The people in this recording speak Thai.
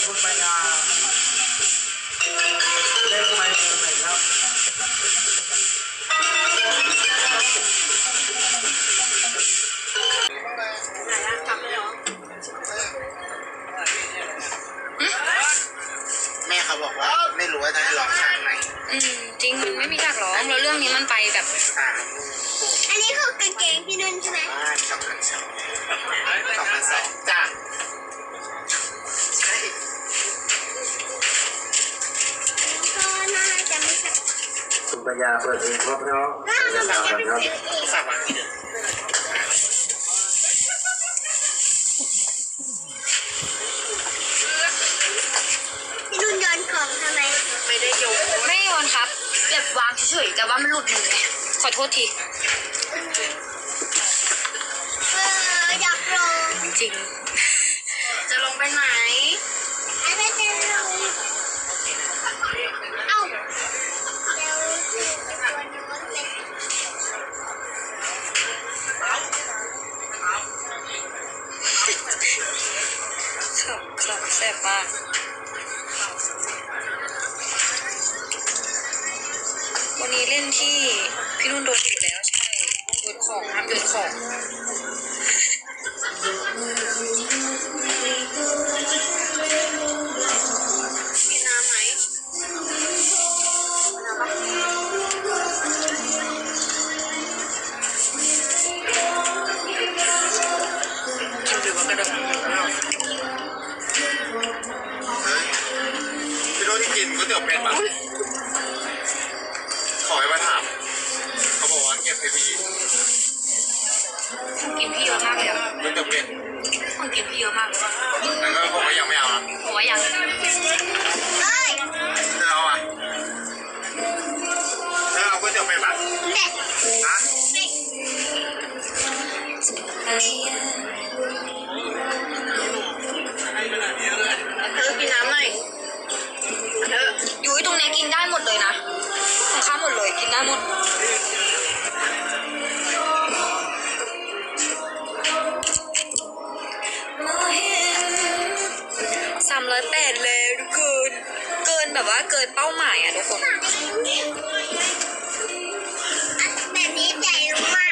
คิลหน่อยครับคุณปัญญาเล่นไมเคิลหน่อยครับแม่เขาบอกว่าไม่รู้ว่าจะให้ร้องฉากไหนอืมจริงมันไม่มีฉากร้องแล้วเรื่องนี้มันไปแบบอ่าอันนี้คือกางเกงพี่นุ่นใช่ไหมบ้านสองพันสองสองพันสองจ้า ปัญญาเปิดเพลงเพราะเพราะก็จะมันสาวจะกันเป็นครับซื้อเองฝากวางที่เดิมพี่นุ่นโยนของทำไมไม่ได้โยนไม่โยนครับแบบวางเฉยๆแต่ว่ามันหลุดมือไงขอโทษทีเอออยากลงจริง จะลงไปไหน ขับขับแซ่บมากวันนี้เล่นที่พี่นุ่นโดนอยู่แล้วใช่โดนของห้ามโดนของ พี่โน้ตที่กินก๋วยเตี๋ยวเป็ดปะขอให้มาถาม เขาบอกว่าเก็บให้พี่ของกินพี่เยอะมากเลยอะก๋วยเตี๋ยวเป็ดของกินพี่เยอะมากเลยนั่นก็ผมก็ยังไม่เอานะผม หมดเลยกินน้าหมดสามร้อยแปดเลยทุกคนเกินแบบว่าเกินเป้าหมายอะทุกคนแบบนี้ใหญ่มาก